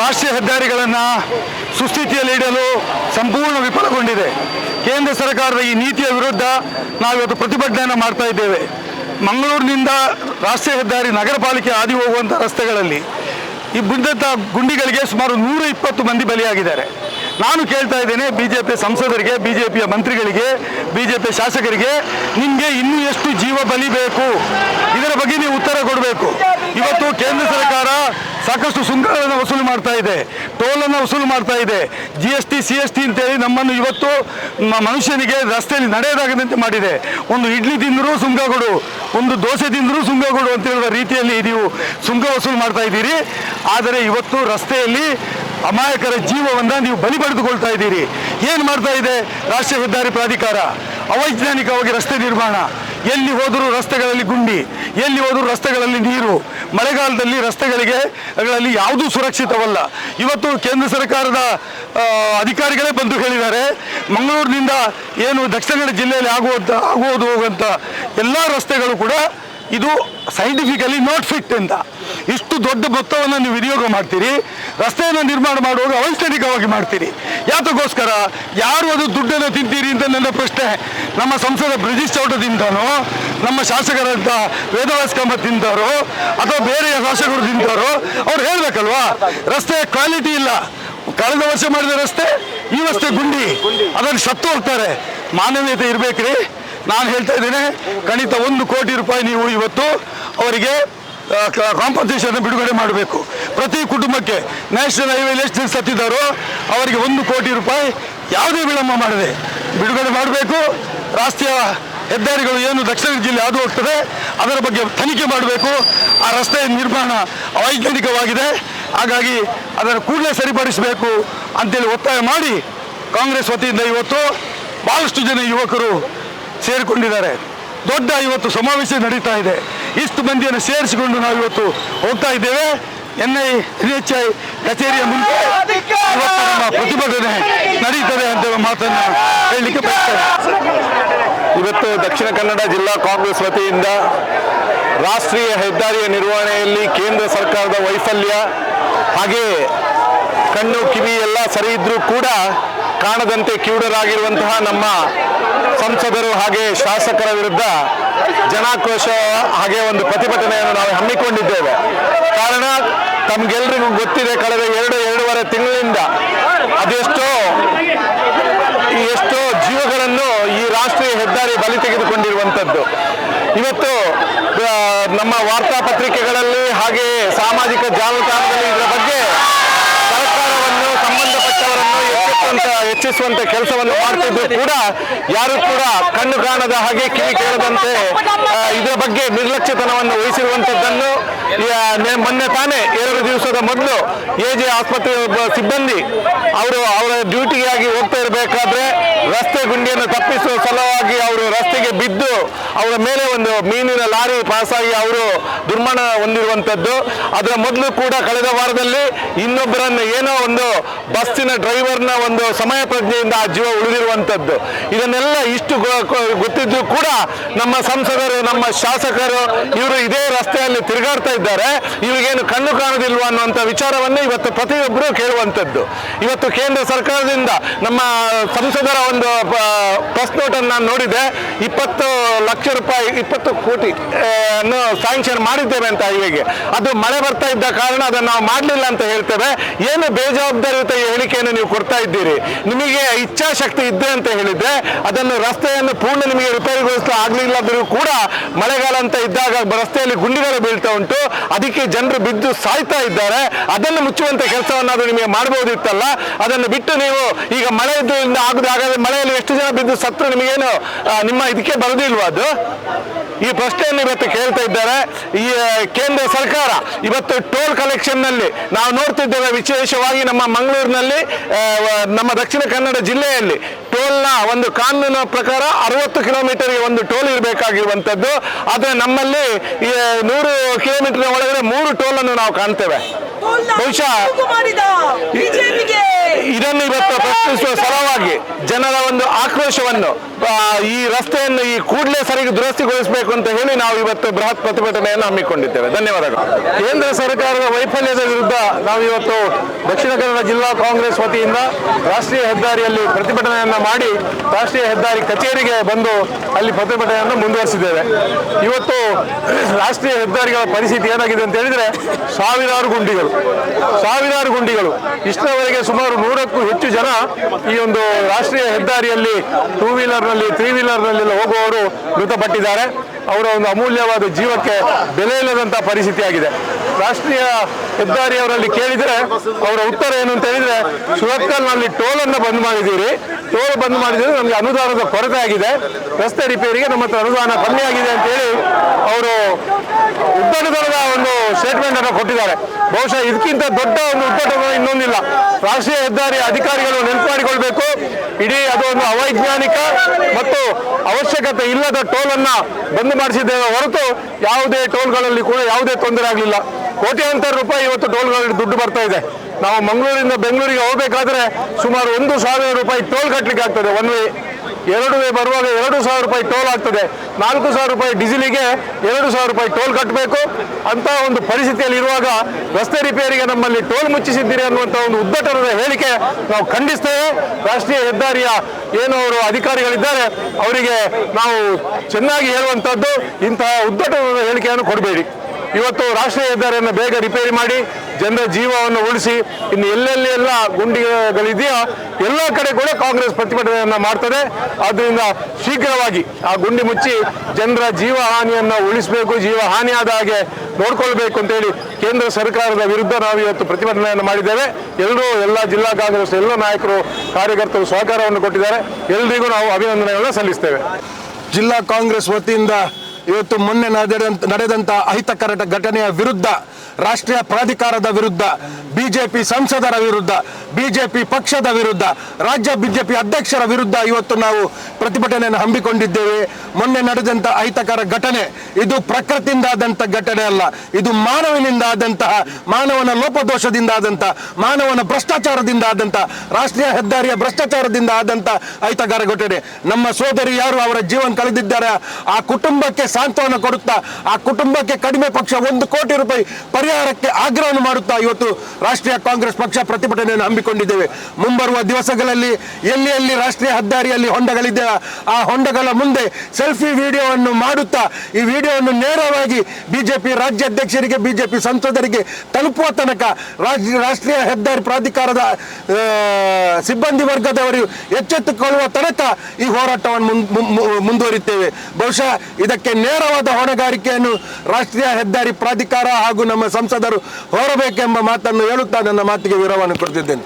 ರಾಷ್ಟ್ರೀಯ ಹೆದ್ದಾರಿಗಳನ್ನು ಸುಸ್ಥಿತಿಯಲ್ಲಿ ಇಡಲು ಸಂಪೂರ್ಣ ವಿಫಲಗೊಂಡಿದೆ. ಕೇಂದ್ರ ಸರ್ಕಾರದ ಈ ನೀತಿಯ ವಿರುದ್ಧ ನಾವಿವತ್ತು ಪ್ರತಿಭಟನೆಯನ್ನು ಮಾಡ್ತಾ ಇದ್ದೇವೆ. ಮಂಗಳೂರಿನಿಂದ ರಾಷ್ಟ್ರೀಯ ಹೆದ್ದಾರಿ ನಗರ ಪಾಲಿಕೆ ಹಾದಿ ಹೋಗುವಂಥ ರಸ್ತೆಗಳಲ್ಲಿ ಈ ಬಿದ್ದಂಥ ಗುಂಡಿಗಳಿಗೆ ಸುಮಾರು ನೂರ ಇಪ್ಪತ್ತು ಮಂದಿ ಬಲಿಯಾಗಿದ್ದಾರೆ. ನಾನು ಕೇಳ್ತಾ ಇದ್ದೇನೆ ಬಿ ಜೆ ಪಿ ಸಂಸದರಿಗೆ ಬಿ ಜೆ ಪಿಯ ಮಂತ್ರಿಗಳಿಗೆ ಬಿ ಜೆ ಪಿ ಶಾಸಕರಿಗೆ, ನಿಮಗೆ ಇನ್ನೂ ಎಷ್ಟು ಜೀವ ಬಲಿಬೇಕು ಇದರ ಬಗ್ಗೆ ನೀವು ಉತ್ತರ ಕೊಡಬೇಕು. ಇವತ್ತು ಕೇಂದ್ರ ಸರ್ಕಾರ ಸಾಕಷ್ಟು ಸುಂಕಗಳನ್ನು ವಸೂಲು ಮಾಡ್ತಾ ಇದೆ, ಟೋಲನ್ನು ವಸೂಲು ಮಾಡ್ತಾ ಇದೆ. G S T C S T ಅಂತೇಳಿ ನಮ್ಮನ್ನು ಇವತ್ತು ಮನುಷ್ಯನಿಗೆ ರಸ್ತೆಯಲ್ಲಿ ನಡೆಯದಾಗದಂತೆ ಮಾಡಿದೆ. ಒಂದು ಇಡ್ಲಿ ತಿಂದರೂ ಸುಂಕ ಕೊಡು, ಒಂದು ದೋಸೆ ತಿಂದರೂ ಸುಂಕ ಕೊಡು ಅಂತ ಹೇಳುವ ರೀತಿಯಲ್ಲಿ ನೀವು ಸುಂಕ ವಸೂಲು ಮಾಡ್ತಾ ಇದ್ದೀರಿ. ಆದರೆ ಇವತ್ತು ರಸ್ತೆಯಲ್ಲಿ ಅಮಾಯಕರ ಜೀವವನ್ನು ನೀವು ಬಲಿ ಪಡೆದುಕೊಳ್ತಾ ಇದ್ದೀರಿ. ಏನು ಮಾಡ್ತಾ ಇದೆ? ರಾಷ್ಟ್ರೀಯ ಹೆದ್ದಾರಿ ಪ್ರಾಧಿಕಾರ. ಅವೈಜ್ಞಾನಿಕವಾಗಿ ರಸ್ತೆ ನಿರ್ಮಾಣ. ಎಲ್ಲಿ ಹೋದರೂ ರಸ್ತೆಗಳಲ್ಲಿ ಗುಂಡಿ, ಎಲ್ಲಿ ಹೋದರೂ ರಸ್ತೆಗಳಲ್ಲಿ ನೀರು. ಮಳೆಗಾಲದಲ್ಲಿ ರಸ್ತೆಗಳಿಗೆ ಗಳಲ್ಲಿ ಯಾವುದೂ ಸುರಕ್ಷಿತವಲ್ಲ. ಇವತ್ತು ಕೇಂದ್ರ ಸರ್ಕಾರದ ಅಧಿಕಾರಿಗಳೇ ಬಂದು ಹೇಳಿದ್ದಾರೆ, ಮಂಗಳೂರಿನಿಂದ ಏನು ದಕ್ಷಿಣ ಕನ್ನಡ ಜಿಲ್ಲೆಯಲ್ಲಿ ಆಗುವಂಥ ಆಗುವುದು ಹೋಗುವಂಥ ಎಲ್ಲ ರಸ್ತೆಗಳು ಕೂಡ ಇದು ಸೈಂಟಿಫಿಕಲಿ ನಾಟ್ ಫಿಟ್ ಅಂತ. ಇಷ್ಟು ದೊಡ್ಡ ಮೊತ್ತವನ್ನು ನೀವು ವಿನಿಯೋಗ ಮಾಡ್ತೀರಿ, ರಸ್ತೆಯನ್ನು ನಿರ್ಮಾಣ ಮಾಡುವಾಗ ಅವೈಜ್ಞಾನಿಕವಾಗಿ ಮಾಡ್ತೀರಿ. ಯಾತಕ್ಕೋಸ್ಕರ ಯಾರು ಅದು ದುಡ್ಡನ್ನು ತಿಂತೀರಿ ಅಂತ ನನ್ನ ಪ್ರಶ್ನೆ. ನಮ್ಮ ಸಂಸದ ಬ್ರಿಟಿಷ್ ಚೌಟದಿಂದನೋ ನಮ್ಮ ಶಾಸಕರಂತ ವೇದವಾಸ ಕಂಬದಿಂದರೋ ಅಥವಾ ಬೇರೆ ಶಾಸಕರು ತಿಂತಾರೋ, ಅವ್ರು ಹೇಳ್ಬೇಕಲ್ವಾ? ರಸ್ತೆ ಕ್ವಾಲಿಟಿ ಇಲ್ಲ. ಕಳೆದ ವರ್ಷ ಮಾಡಿದ ರಸ್ತೆ, ಈ ರಸ್ತೆ ಗುಂಡಿ. ಅದನ್ನು ಸತ್ತು ಹೋಗ್ತಾರೆ. ಮಾನವೀಯತೆ ಇರಬೇಕ್ರಿ. ನಾನು ಹೇಳ್ತಾ ಇದ್ದೇನೆ ಕಣಿತ ಒಂದು ಕೋಟಿ ರೂಪಾಯಿ ನೀವು ಇವತ್ತು ಅವರಿಗೆ ಕಾಂಪನ್ಸೇಷನ್ ಬಿಡುಗಡೆ ಮಾಡಬೇಕು. ಪ್ರತಿ ಕುಟುಂಬಕ್ಕೆ ನ್ಯಾಷನಲ್ ಹೈವೇಲಿ ಎಷ್ಟು ದಿನ ಸತ್ತಿದ್ದಾರೋ, ಅವರಿಗೆ ಒಂದು ಕೋಟಿ ರೂಪಾಯಿ ಯಾವುದೇ ವಿಳಂಬ ಮಾಡದೆ ಬಿಡುಗಡೆ ಮಾಡಬೇಕು. ರಾಷ್ಟ್ರೀಯ ಹೆದ್ದಾರಿಗಳು ಏನು ದಕ್ಷಿಣ ಜಿಲ್ಲೆ ಹಾದು ಹೋಗ್ತದೆ, ಅದರ ಬಗ್ಗೆ ತನಿಖೆ ಮಾಡಬೇಕು. ಆ ರಸ್ತೆ ನಿರ್ಮಾಣ ಅವೈಜ್ಞಾನಿಕವಾಗಿದೆ ಹಾಗಾಗಿ ಅದನ್ನು ಕೂಡಲೇ ಸರಿಪಡಿಸಬೇಕು ಅಂತೇಳಿ ಒತ್ತಾಯ ಮಾಡಿ ಕಾಂಗ್ರೆಸ್ ವತಿಯಿಂದ ಇವತ್ತು ಭಾಳಷ್ಟು ಜನ ಯುವಕರು ಸೇರಿಕೊಂಡಿದ್ದಾರೆ. ದೊಡ್ಡ ಇವತ್ತು ಸಮಾವೇಶ ನಡೀತಾ ಇದೆ. ಇಷ್ಟು ಮಂದಿಯನ್ನು ಸೇರಿಸಿಕೊಂಡು ನಾವು ಇವತ್ತು ಹೋಗ್ತಾ ಇದ್ದೇವೆ. N I N H I ಕಚೇರಿಯ ಮುಂದೆ ನಮ್ಮ ಪ್ರತಿಭಟನೆ ನಡೀತದೆ ಅಂತ ಮಾತನ್ನು ಹೇಳಲಿಕ್ಕೆ ಬರ್ತೇವೆ ಇವತ್ತು ದಕ್ಷಿಣ ಕನ್ನಡ ಜಿಲ್ಲಾ ಕಾಂಗ್ರೆಸ್ ವತಿಯಿಂದ ರಾಷ್ಟ್ರೀಯ ಹೆದ್ದಾರಿಯ ನಿರ್ವಹಣೆಯಲ್ಲಿ ಕೇಂದ್ರ ಸರ್ಕಾರದ ವೈಫಲ್ಯ ಹಾಗೆಯೇ ಕಣ್ಣು, ಕಿವಿ ಎಲ್ಲ ಸರಿ ಇದ್ರೂ ಕೂಡ ಕಾಣದಂತೆ ಕಿವುಡರಾಗಿರುವಂತಹ ನಮ್ಮ ಸಂಸದರು ಹಾಗೆ ಶಾಸಕರ ವಿರುದ್ಧ ಜನಾಕ್ರೋಶ ಹಾಗೆ ಒಂದು ಪ್ರತಿಭಟನೆಯನ್ನು ನಾವು ಹಮ್ಮಿಕೊಂಡಿದ್ದೇವೆ. ಕಾರಣ, ತಮ್ಗೆಲ್ರಿಗೂ ಗೊತ್ತಿದೆ, ಕಳೆದ ಎರಡು, ಎರಡೂವರೆ ತಿಂಗಳಿಂದ ಅದೆಷ್ಟೋ, ಎಷ್ಟೋ ಜೀವಗಳನ್ನು ಈ ರಾಷ್ಟ್ರೀಯ ಹೆದ್ದಾರಿ ಬಲಿ ತೆಗೆದುಕೊಂಡಿರುವಂಥದ್ದು. ಇವತ್ತು ನಮ್ಮ ವಾರ್ತಾ ಪತ್ರಿಕೆಗಳಲ್ಲಿ ಹಾಗೆ ಸಾಮಾಜಿಕ ಜಾಲತಾಣದಲ್ಲಿ ಇದರ ಬಗ್ಗೆ ಎಚ್ಚೆತ್ತುವಂತ ಹೆಚ್ಚಿಸುವಂತ ಕೆಲಸವನ್ನು ಮಾಡ್ತಿದ್ದು ಕೂಡ ಯಾರು ಕೂಡ ಕಣ್ಣು ಕಾಣದ ಹಾಗೆ ಕಿವಿ ಕೇಳದಂತೆ ಇದರ ಬಗ್ಗೆ ನಿರ್ಲಕ್ಷ್ಯತನವನ್ನು ವಹಿಸಿರುವಂತದ್ದನ್ನು ಮೊನ್ನೆ ತಾನೇ, ಎರಡು ದಿವಸದ ಮೊದಲು ಎ ಜೆ ಆಸ್ಪತ್ರೆ ಸಿಬ್ಬಂದಿ, ಅವರು ಅವರ ಡ್ಯೂಟಿಗಾಗಿ ಹೋಗ್ತಾ ಇರಬೇಕಾದ್ರೆ ರಸ್ತೆ ಗುಂಡಿಯನ್ನು ತಪ್ಪಿಸುವ ಸಲುವಾಗಿ ಅವರು ರಸ್ತೆಗೆ ಬಿದ್ದು ಅವರ ಮೇಲೆ ಒಂದು ಮೀನಿನ ಲಾರಿ ಪಾಸಾಗಿ ಅವರು ದುರ್ಮರಣ ಹೊಂದಿರುವಂಥದ್ದು. ಅದರ ಮೊದಲು ಕೂಡ ಕಳೆದ ವಾರದಲ್ಲಿ ಇನ್ನೊಬ್ಬರನ್ನು ಏನೋ ಒಂದು ಬಸ್ಸಿನ ಡ್ರೈವರ್ನ ಒಂದು ಸಮಯ ಪ್ರಜ್ಞೆಯಿಂದ ಆ ಜೀವ ಉಳಿದಿರುವಂಥದ್ದು. ಇದನ್ನೆಲ್ಲ ಇಷ್ಟು ಗೊತ್ತಿದ್ದು ಕೂಡ ನಮ್ಮ ಸಂಸದರು, ನಮ್ಮ ಶಾಸಕರು ಇವರು ಇದೇ ರಸ್ತೆಯಲ್ಲಿ ತಿರುಗಾಡ್ತಾ ಇದ್ದಾರೆ. ಇವರಿಗೇನು ಕಣ್ಣು ಕಾಣೋದಿಲ್ವ ಅನ್ನುವಂಥ ವಿಚಾರವನ್ನೇ ಇವತ್ತು ಪ್ರತಿಯೊಬ್ಬರು ಕೇಳುವಂಥದ್ದು. ಇವತ್ತು ಕೇಂದ್ರ ಸರ್ಕಾರದಿಂದ ನಮ್ಮ ಸಂಸದರ ಒಂದು ಪ್ರೆಸ್ ನೋಟನ್ನು ನಾನು ನೋಡಿದೆ ಇಪ್ಪತ್ತು ಲಕ್ಷ ರೂಪಾಯಿ, ಇಪ್ಪತ್ತು ಕೋಟಿ ಅನ್ನು ಸ್ಯಾಂಕ್ಷನ್ ಮಾಡಿದ್ದೇವೆ ಅಂತ ಹೈವೇಗೆ. ಅದು ಮಳೆ ಬರ್ತಾ ಇದ್ದ ಕಾರಣ ಅದನ್ನು ನಾವು ಮಾಡಲಿಲ್ಲ ಅಂತ ಹೇಳ್ತೇವೆ. ಏನು ಬೇಜವಾಬ್ದಾರಿಯುತ ಹೇಳಿಕೆಯನ್ನು ನೀವು ಕೊಡ್ತಾ ಇದ್ದೀರಿ? ನಿಮಗೆ ಇಚ್ಛಾಶಕ್ತಿ ಇದೆ ಅಂತ ಹೇಳಿದ್ರೆ ಅದನ್ನು ರಸ್ತೆಯನ್ನು ಪೂರ್ಣ ನಿಮಗೆ ರಿಪೇರಿಗೊಳಿಸಲು ಆಗ್ಲಿಲ್ಲದರೂ ಕೂಡ ಮಳೆಗಾಲ ಅಂತ ಇದ್ದಾಗ ರಸ್ತೆಯಲ್ಲಿ ಗುಂಡಿಗಳು ಬೀಳ್ತಾ ಉಂಟು. ಅದಕ್ಕೆ ಜನರು ಬಿದ್ದು ಸಾಯ್ತಾ ಇದ್ದಾರೆ. ಅದನ್ನು ಮುಚ್ಚುವಂತ ಕೆಲಸವನ್ನಾದ್ರೂ ನಿಮಗೆ ಮಾಡಬಹುದಿತ್ತಲ್ಲ? ಅದನ್ನು ಬಿಟ್ಟು ನೀವು ಈಗ ಮಳೆ ಇದ್ದರಿಂದ ಆಗುದು ಹಾಗಾದ್ರೆ ಮಳೆಯಲ್ಲಿ ಎಷ್ಟು ಜನ ಬಿದ್ದು ಸತ್ರು ನಿಮಗೇನು ನಿಮ್ಮ ಇದಕ್ಕೆ ಬರೋದಿಲ್ವಾ ಅದು? ಈ ಪ್ರಶ್ನೆಯನ್ನು ಇವತ್ತು ಕೇಳ್ತಾ ಇದ್ದಾರೆ. ಈ ಕೇಂದ್ರ ಸರ್ಕಾರ ಇವತ್ತು ಟೋಲ್ ಕಲೆಕ್ಷನ್ನಲ್ಲಿ ನಾವು ನೋಡ್ತಿದ್ದೇವೆ ವಿಶೇಷವಾಗಿ ನಮ್ಮ ಮಂಗಳೂರಿನಲ್ಲಿ ನಮ್ಮ ದಕ್ಷಿಣ ಕನ್ನಡ ಜಿಲ್ಲೆಯಲ್ಲಿ ಟೋಲ್ನ ಒಂದು ಕಾನೂನು ಪ್ರಕಾರ ಅರವತ್ತು ಕಿಲೋಮೀಟರ್ಗೆ ಒಂದು ಟೋಲ್ ಇರಬೇಕಾಗಿರುವಂಥದ್ದು. ಆದರೆ ನಮ್ಮಲ್ಲಿ ನೂರು ಕಿಲೋಮೀಟರ್ ಒಳಗಡೆ ಮೂರು ಟೋಲ್ ಅನ್ನು ನಾವು ಕಾಣ್ತೇವೆ. ಬಹುಶಃ ಇದನ್ನು ಇವತ್ತು ಪ್ರಶ್ನಿಸುವ ಸಲುವಾಗಿ ಜನರ ಒಂದು ಆಕ್ರೋಶವನ್ನು ಈ ರಸ್ತೆಯನ್ನು ಈ ಕೂಡಲೇ ಸರಿಗೆ, ದುರಸ್ತಿಗೊಳಿಸಬೇಕು ಅಂತ ಹೇಳಿ ನಾವು ಇವತ್ತು ಬೃಹತ್ ಪ್ರತಿಭಟನೆಯನ್ನು ಹಮ್ಮಿಕೊಂಡಿದ್ದೇವೆ. ಧನ್ಯವಾದಗಳು. ಕೇಂದ್ರ ಸರ್ಕಾರದ ವೈಫಲ್ಯದ ವಿರುದ್ಧ ನಾವು ಇವತ್ತು ದಕ್ಷಿಣ ಕನ್ನಡ ಜಿಲ್ಲಾ ಕಾಂಗ್ರೆಸ್ ವತಿಯಿಂದ ರಾಷ್ಟ್ರೀಯ ಹೆದ್ದಾರಿಯಲ್ಲಿ ಪ್ರತಿಭಟನೆಯನ್ನು ಮಾಡಿ ರಾಷ್ಟ್ರೀಯ ಹೆದ್ದಾರಿ ಕಚೇರಿಗೆ ಬಂದು ಅಲ್ಲಿ ಪ್ರತಿಭಟನೆಯನ್ನು ಮುಂದುವರಿಸಿದ್ದೇವೆ. ಇವತ್ತು ರಾಷ್ಟ್ರೀಯ ಹೆದ್ದಾರಿಗಳ ಪರಿಸ್ಥಿತಿ ಏನಾಗಿದೆ ಅಂತ ಹೇಳಿದ್ರೆ ಸಾವಿರಾರು ಗುಂಡಿಗಳು ಸಾವಿರಾರು ಗುಂಡಿಗಳು. ಇಷ್ಟರವರೆಗೆ ಸುಮಾರು ನೂರಕ್ಕೂ ಹೆಚ್ಚು ಜನ ಈ ಒಂದು ರಾಷ್ಟ್ರೀಯ ಹೆದ್ದಾರಿಯಲ್ಲಿ ಟೂ ವೀಲರ್ನಲ್ಲಿ ತ್ರೀ ವೀಲರ್ನಲ್ಲಿ ಹೋಗುವವರು ಮೃತಪಟ್ಟಿದ್ದಾರೆ. ಅವರ ಒಂದು ಅಮೂಲ್ಯವಾದ ಜೀವಕ್ಕೆ ಬೆಲೆ ಇಲ್ಲದಂತಹ ಪರಿಸ್ಥಿತಿಯಾಗಿದೆ. ರಾಷ್ಟ್ರೀಯ ಹೆದ್ದಾರಿಯವರಲ್ಲಿ ಕೇಳಿದರೆ, ಅವರ ಉತ್ತರ ಏನು ಅಂತ ಹೇಳಿದ್ರೆ, ಸುರತ್ಕಲ್ನಲ್ಲಿ ಟೋಲನ್ನು ಬಂದ್ ಮಾಡಿದ್ದೀರಿ. ಟೋಲ್ ಬಂದ್ ಮಾಡಿದ್ರೆ ನಮಗೆ ಅನುದಾನದ ಕೊರತೆ ಆಗಿದೆ. ರಸ್ತೆ ರಿಪೇರಿಗೆ ನಮ್ಮ ಹತ್ರ ಅನುದಾನ ಕಮ್ಮಿ ಆಗಿದೆ ಅಂತ ಹೇಳಿ ಅವರು ಉದ್ದಟತನದ ಒಂದು ಸ್ಟೇಟ್ಮೆಂಟ್ ಅನ್ನು ಕೊಟ್ಟಿದ್ದಾರೆ. ಬಹುಶಃ ಇದಕ್ಕಿಂತ ದೊಡ್ಡ ಒಂದು ಉದ್ದಟತನ ಇನ್ನೊಂದಿಲ್ಲ. ರಾಷ್ಟ್ರೀಯ ಹೆದ್ದಾರಿ ಅಧಿಕಾರಿಗಳು ನೆನಪು ಮಾಡಿಕೊಳ್ಬೇಕು ಇಡೀ ಅದು ಒಂದು ಅವೈಜ್ಞಾನಿಕ ಮತ್ತು ಅವಶ್ಯಕತೆ ಇಲ್ಲದ ಟೋಲ್ ಅನ್ನ ಬಂದ್ ಮಾಡಿಸಿದ್ದೇವೆ ಹೊರತು ಯಾವುದೇ ಟೋಲ್ಗಳಲ್ಲಿ ಕೂಡ ಯಾವುದೇ ತೊಂದರೆ ಆಗಲಿಲ್ಲ. ಕೋಟ್ಯಾಂತರ ರೂಪಾಯಿ ಇವತ್ತು ಟೋಲ್ಗಳಲ್ಲಿ ದುಡ್ಡು ಬರ್ತಾ ಇದೆ. ನಾವು ಮಂಗಳೂರಿಂದ ಬೆಂಗಳೂರಿಗೆ ಹೋಗಬೇಕಾದ್ರೆ ಸುಮಾರು ಒಂದು ಸಾವಿರ ರೂಪಾಯಿ ಟೋಲ್ ಕಟ್ಟಲಿಕ್ಕೆ ಆಗ್ತದೆ. ಒನ್ ವೇ ಎರಡು ವೇ ಬರುವಾಗ ಎರಡು ಸಾವಿರ ರೂಪಾಯಿ ಟೋಲ್ ಆಗ್ತದೆ. ನಾಲ್ಕು ಸಾವಿರ ರೂಪಾಯಿ ಡೀಸೆಲಿಗೆ ಎರಡು ಸಾವಿರ ರೂಪಾಯಿ ಟೋಲ್ ಕಟ್ಟಬೇಕು ಅಂತ ಒಂದು ಪರಿಸ್ಥಿತಿಯಲ್ಲಿ ಇರುವಾಗ ರಸ್ತೆ ರಿಪೇರಿಗೆ ನಮ್ಮಲ್ಲಿ ಟೋಲ್ ಮುಚ್ಚಿಸಿದ್ದೀರಿ ಅನ್ನುವಂಥ ಒಂದು ಉದ್ದಟನದ ಹೇಳಿಕೆ ನಾವು ಖಂಡಿಸ್ತೇವೆ. ರಾಷ್ಟ್ರೀಯ ಹೆದ್ದಾರಿಯ ಏನು ಅವರು ಅಧಿಕಾರಿಗಳಿದ್ದಾರೆ, ಅವರಿಗೆ ನಾವು ಚೆನ್ನಾಗಿ ಹೇಳುವಂಥದ್ದು ಇಂತಹ ಉದ್ದಟನದ ಹೇಳಿಕೆಯನ್ನು ಕೊಡಬೇಡಿ. ಇವತ್ತು ರಾಷ್ಟ್ರೀಯ ಹೆದ್ದಾರಿಯನ್ನು ಬೇಗ ರಿಪೇರಿ ಮಾಡಿ ಜನರ ಜೀವವನ್ನು ಉಳಿಸಿ, ಇನ್ನು ಎಲ್ಲೆಲ್ಲಿ ಎಲ್ಲ ಗುಂಡಿಗಳಿದೆಯೋ ಎಲ್ಲ ಕಡೆ ಕೂಡ ಕಾಂಗ್ರೆಸ್ ಪ್ರತಿಭಟನೆಯನ್ನು ಮಾಡ್ತದೆ. ಆದ್ದರಿಂದ ಶೀಘ್ರವಾಗಿ ಆ ಗುಂಡಿ ಮುಚ್ಚಿ ಜನರ ಜೀವ ಹಾನಿಯನ್ನು ಉಳಿಸಬೇಕು ಜೀವ ಹಾನಿಯಾದ ಹಾಗೆ ನೋಡ್ಕೊಳ್ಬೇಕು ಅಂತೇಳಿ ಕೇಂದ್ರ ಸರ್ಕಾರದ ವಿರುದ್ಧ ನಾವು ಇವತ್ತು ಪ್ರತಿಭಟನೆಯನ್ನು ಮಾಡಿದ್ದೇವೆ. ಎಲ್ಲರೂ ಎಲ್ಲ ಜಿಲ್ಲಾ ಕಾಂಗ್ರೆಸ್, ಎಲ್ಲ ನಾಯಕರು, ಕಾರ್ಯಕರ್ತರು ಸಹಕಾರವನ್ನು ಕೊಟ್ಟಿದ್ದಾರೆ. ಎಲ್ರಿಗೂ ನಾವು ಅಭಿನಂದನೆಗಳನ್ನು ಸಲ್ಲಿಸ್ತೇವೆ. ಜಿಲ್ಲಾ ಕಾಂಗ್ರೆಸ್ ವತಿಯಿಂದ ಇವತ್ತು ಮೊನ್ನೆ ನಡೆದಂತ ನಡೆದಂತ ಅಹಿತಕರ ಘಟನೆಯ ವಿರುದ್ಧ ರಾಷ್ಟ್ರೀಯ ಪ್ರಾಧಿಕಾರದ ವಿರುದ್ಧ ಬಿಜೆಪಿ ಸಂಸದರ ವಿರುದ್ಧ, ಬಿಜೆಪಿ ಪಕ್ಷದ ವಿರುದ್ಧ, ರಾಜ್ಯ ಬಿಜೆಪಿ ಅಧ್ಯಕ್ಷರ ವಿರುದ್ಧ ಇವತ್ತು ನಾವು ಪ್ರತಿಭಟನೆಯನ್ನು ಹಮ್ಮಿಕೊಂಡಿದ್ದೇವೆ. ಮೊನ್ನೆ ನಡೆದಂತಹ ಅಹಿತಕರ ಘಟನೆ, ಇದು ಪ್ರಕೃತಿಯಿಂದ ಆದಂತ ಘಟನೆ ಅಲ್ಲ, ಇದು ಮಾನವನಿಂದ ಆದಂತಹ ಮಾನವನ ಲೋಪದೋಷದಿಂದ ಆದಂತಹ ಮಾನವನ ಭ್ರಷ್ಟಾಚಾರದಿಂದ ಆದಂತಹ ರಾಷ್ಟ್ರೀಯ ಹೆದ್ದಾರಿಯ ಭ್ರಷ್ಟಾಚಾರದಿಂದ ಆದಂತ ಅಹಿತಕರ ಘಟನೆ. ನಮ್ಮ ಸೋದರಿ ಯಾರು, ಅವರ ಜೀವನ ಕಳೆದಿದ್ದಾರೆ, ಆ ಕುಟುಂಬಕ್ಕೆ ಸಾಂತ್ವನ ಕೊಡುತ್ತಾ, ಆ ಕುಟುಂಬಕ್ಕೆ ಕಡಿಮೆ ಪಕ್ಷ ಒಂದು ಕೋಟಿ ರೂಪಾಯಿ ಪರಿಹಾರಕ್ಕೆ ಆಗ್ರಹವನ್ನು ಮಾಡುತ್ತಾ ಇವತ್ತು ರಾಷ್ಟ್ರೀಯ ಕಾಂಗ್ರೆಸ್ ಪಕ್ಷ ಪ್ರತಿಭಟನೆಯನ್ನು ಹಮ್ಮಿಕೊಂಡಿದ್ದೇವೆ. ಮುಂಬರುವ ದಿವಸಗಳಲ್ಲಿ ಎಲ್ಲಿ ಎಲ್ಲಿ ರಾಷ್ಟ್ರೀಯ ಹೆದ್ದಾರಿಯಲ್ಲಿ ಹೊಂಡಗಳಿದೆ, ಆ ಹೊಂಡಗಳ ಮುಂದೆ ಸೆಲ್ಫಿ ವಿಡಿಯೋವನ್ನು ಮಾಡುತ್ತಾ, ಈ ವಿಡಿಯೋವನ್ನು ನೇರವಾಗಿ ಬಿಜೆಪಿ ರಾಜ್ಯಾಧ್ಯಕ್ಷರಿಗೆ, ಬಿಜೆಪಿ ಸಂಸದರಿಗೆ ತಲುಪುವ ತನಕ ರಾಷ್ಟ್ರೀಯ ಹೆದ್ದಾರಿ ಪ್ರಾಧಿಕಾರದ ಸಿಬ್ಬಂದಿ ವರ್ಗದವರು ಎಚ್ಚೆತ್ತುಕೊಳ್ಳುವ ತನಕ ಈ ಹೋರಾಟವನ್ನು ಮುಂದುವರಿತೇವೆ ಬಹುಶಃ ಇದಕ್ಕೆ ನೇರವಾದ ಹೊಣೆಗಾರಿಕೆಯನ್ನು ರಾಷ್ಟ್ರೀಯ ಹೆದ್ದಾರಿ ಪ್ರಾಧಿಕಾರ ಹಾಗೂ ನಮ್ಮ ಸಂಸದರು ಹೊರಬೇಕೆಂಬ ಮಾತನ್ನು ಹೇಳುತ್ತಾ ನನ್ನ ಮಾತಿಗೆ ವಿರಾಮವನ್ನು ಕೊಡ್ತಿದ್ದೇನೆ.